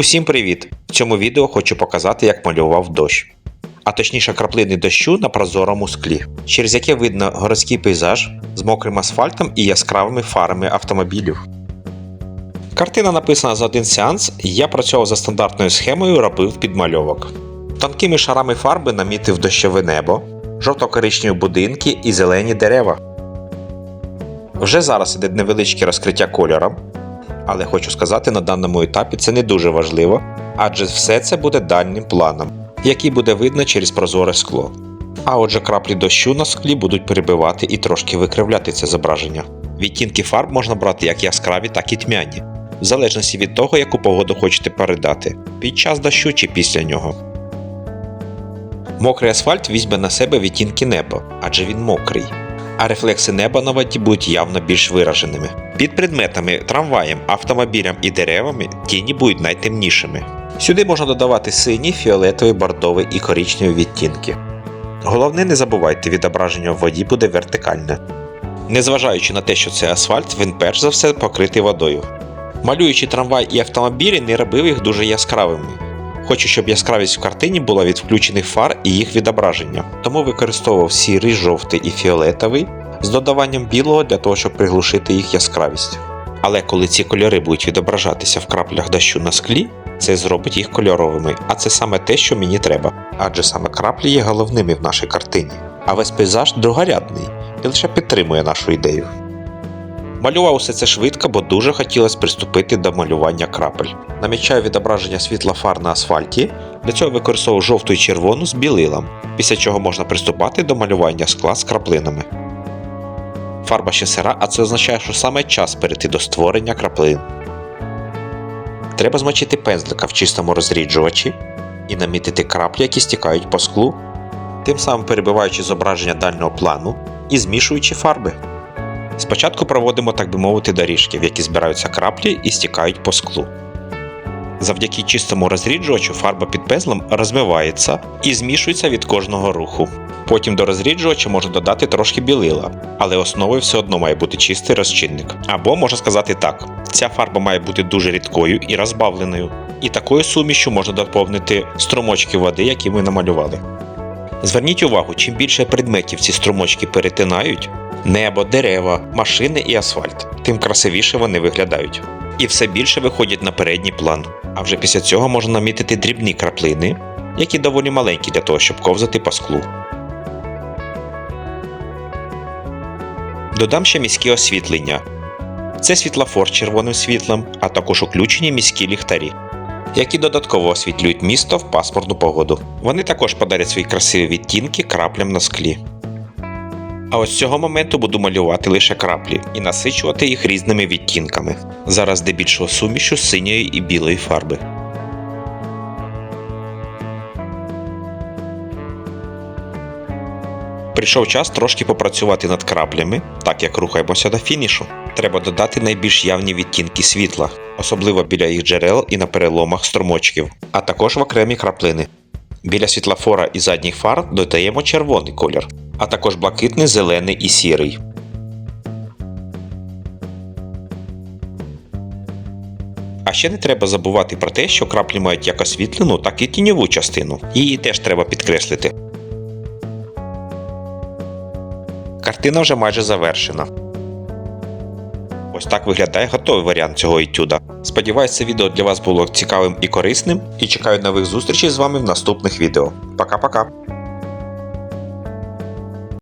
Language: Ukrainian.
Усім привіт! В цьому відео хочу показати, як малював дощ. А точніше краплини дощу на прозорому склі, через яке видно городський пейзаж з мокрим асфальтом і яскравими фарами автомобілів. Картина написана за один сеанс, і я працював за стандартною схемою, робив підмальовок. Тонкими шарами фарби намітив дощове небо, жовто-коричневі будинки і зелені дерева. Вже зараз іде невеличке розкриття кольором, але хочу сказати, на даному етапі це не дуже важливо, адже все це буде дальнім планом, який буде видно через прозоре скло. А отже, краплі дощу на склі будуть перебивати і трошки викривляти це зображення. Відтінки фарб можна брати як яскраві, так і тьмяні, в залежності від того, яку погоду хочете передати під час дощу чи після нього. Мокрий асфальт візьме на себе відтінки неба, адже він мокрий. А рефлекси неба на воді будуть явно більш вираженими. Під предметами, трамваєм, автомобілям і деревами тіні будуть найтемнішими. Сюди можна додавати сині, фіолетові, бордові і коричневі відтінки. Головне, не забувайте, відображення в воді буде вертикальне. Незважаючи на те, що це асфальт, він перш за все покритий водою. Малюючи трамвай і автомобілі, не робив їх дуже яскравими. Хочу, щоб яскравість в картині була від включених фар і їх відображення, тому використовував сірий, жовтий і фіолетовий з додаванням білого для того, щоб приглушити їх яскравість. Але коли ці кольори будуть відображатися в краплях дощу на склі, це зробить їх кольоровими, а це саме те, що мені треба, адже саме краплі є головними в нашій картині, а весь пейзаж другорядний і лише підтримує нашу ідею. Малював усе це швидко, бо дуже хотілося приступити до малювання крапель. Намічаю відображення світла фар на асфальті, для цього використовую жовту і червону з білилом, після чого можна приступати до малювання скла з краплинами. Фарба ще сира, а це означає, що саме час перейти до створення краплин. Треба змочити пензлика в чистому розріджувачі і намітити краплі, які стікають по склу, тим самим перебиваючи зображення дальнього плану і змішуючи фарби. Спочатку проводимо, так би мовити, доріжки, в які збираються краплі і стікають по склу. Завдяки чистому розріджувачу фарба під пензлем розмивається і змішується від кожного руху. Потім до розріджувача можна додати трошки білила, але основою все одно має бути чистий розчинник. Або можна сказати так: ця фарба має бути дуже рідкою і розбавленою. І такою сумішю можна доповнити струмочки води, які ми намалювали. Зверніть увагу, чим більше предметів ці струмочки перетинають небо, дерева, машини і асфальт, тим красивіше вони виглядають. І все більше виходять на передній план. А вже після цього можна намітити дрібні краплини, які доволі маленькі для того, щоб ковзати по склу. Додам ще міське освітлення. Це світлофор з червоним світлом, а також уключені міські ліхтарі, які додатково освітлюють місто в пасмурну погоду. Вони також подарять свої красиві відтінки краплям на склі. А ось з цього моменту буду малювати лише краплі і насичувати їх різними відтінками. Зараз здебільшого сумішу синьої і білої фарби. Прийшов час трошки попрацювати над краплями, так як рухаємося до фінішу. Треба додати найбільш явні відтінки світла, особливо біля їх джерел і на переломах струмочків, а також в окремі краплини. Біля світлофора і задніх фар додаємо червоний колір, а також блакитний, зелений і сірий. А ще не треба забувати про те, що краплі мають як освітлену, так і тіньову частину. Її теж треба підкреслити. Картина вже майже завершена. Ось так виглядає готовий варіант цього етюда. Сподіваюсь, це відео для вас було цікавим і корисним, і чекаю нових зустрічей з вами в наступних відео. Пока-пока!